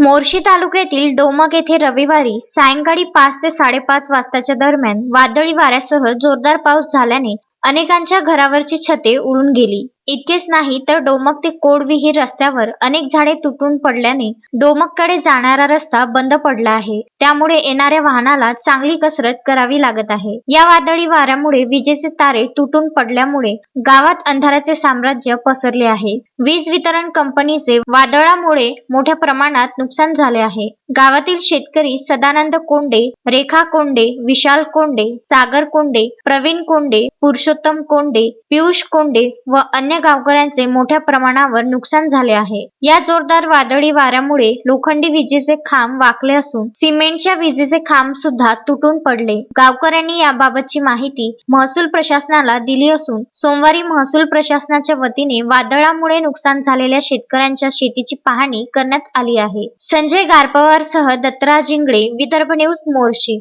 मोर्शी तालुक्यातील डोमक येथे रविवारी सायंकाळी पाच ते साडेपाच वाजताच्या दरम्यान वादळी वाऱ्यासह जोरदार पाऊस झाल्याने अनेकांच्या घरावरची छते उडून गेली. इतकेच नाही तर डोमक ते कोडविहीर रस्त्यावर अनेक झाडे तुटून पडल्याने डोमककडे जाणारा रस्ता बंद पडला आहे. त्यामुळे येणाऱ्या वाहनाला चांगली कसरत करावी लागत आहे. या वादळी वाऱ्यामुळे विजेचे तारे तुटून पडल्यामुळे गावात अंधाराचे साम्राज्य पसरले आहे. वीज वितरण कंपनीचे वादळामुळे मोठ्या प्रमाणात नुकसान झाले आहे. गावातील शेतकरी सदानंद कोंडे रेखा कोंडे विशाल कोंडे सागर कोंडे प्रवीण कोंडे पुरुषोत्तम कोंडे पियुष कोंडे व अन्य गावकऱ्यांचे मोठ्या प्रमाणावर नुकसान झाले आहे. या जोरदार वादळी वाऱ्यामुळे लोखंडी विजेचे खांब वाकले असून सिमेंटच्या विजेचे खांब सुद्धा तुटून पडले. गावकऱ्यांनी याबाबतची माहिती महसूल प्रशासनाला दिली असून सोमवारी महसूल प्रशासनाच्या वतीने वादळामुळे नुकसान झालेल्या शेतकऱ्यांच्या शेतीची पाहणी करण्यात आली आहे. संजय गारपवार सह दत्तराज इंगळे विदर्भ न्यूज मोर्शी.